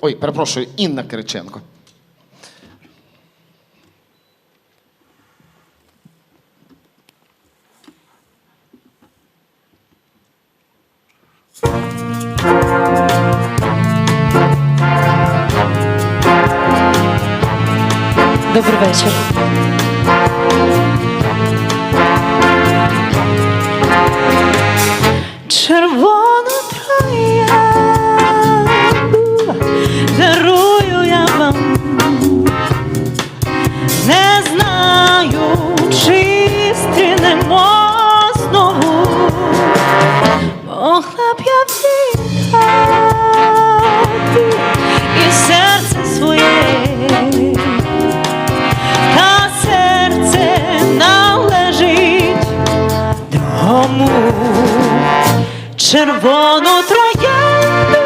Ой, перепрошую, Інна Кириченко. Добрий вечір. Червону троянду.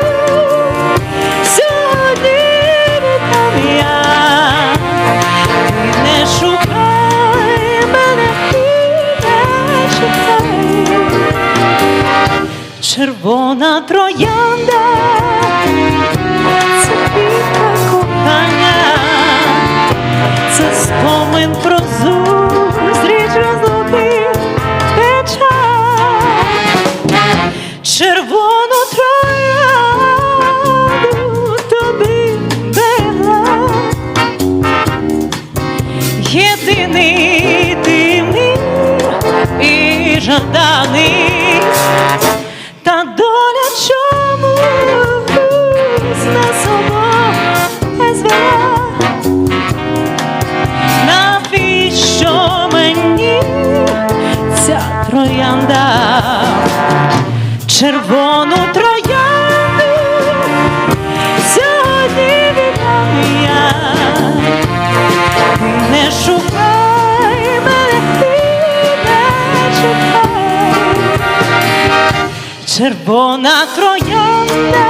Сьогодні віддам я. Ти не шукай мене і не шукай. червона троянда і жаданий, та доля чому нас звела. Навіщо мені ця троянда? Червону троянду Червона троянда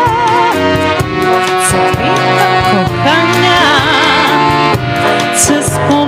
це кохання. Це спомин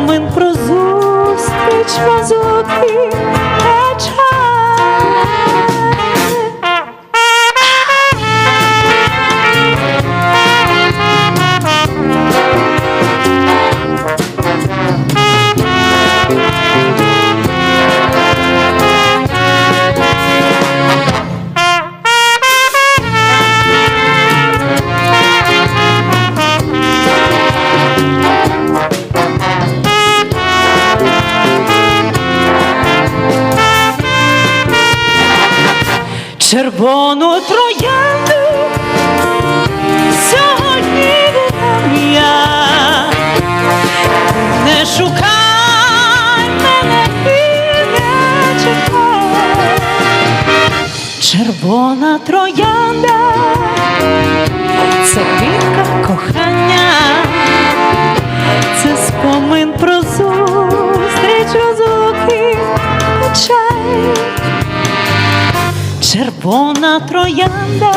Червону троянду сьогодні віддам я. Не шукай мене чекай. Червона троянда це Червона троянда,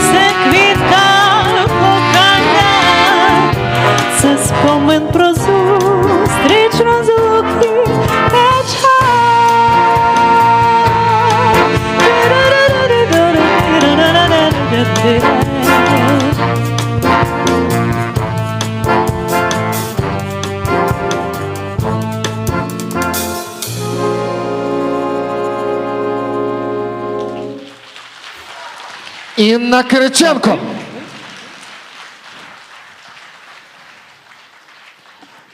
це квітка Інна Кириченко.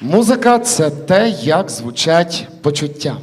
Музика це те, як звучать почуття.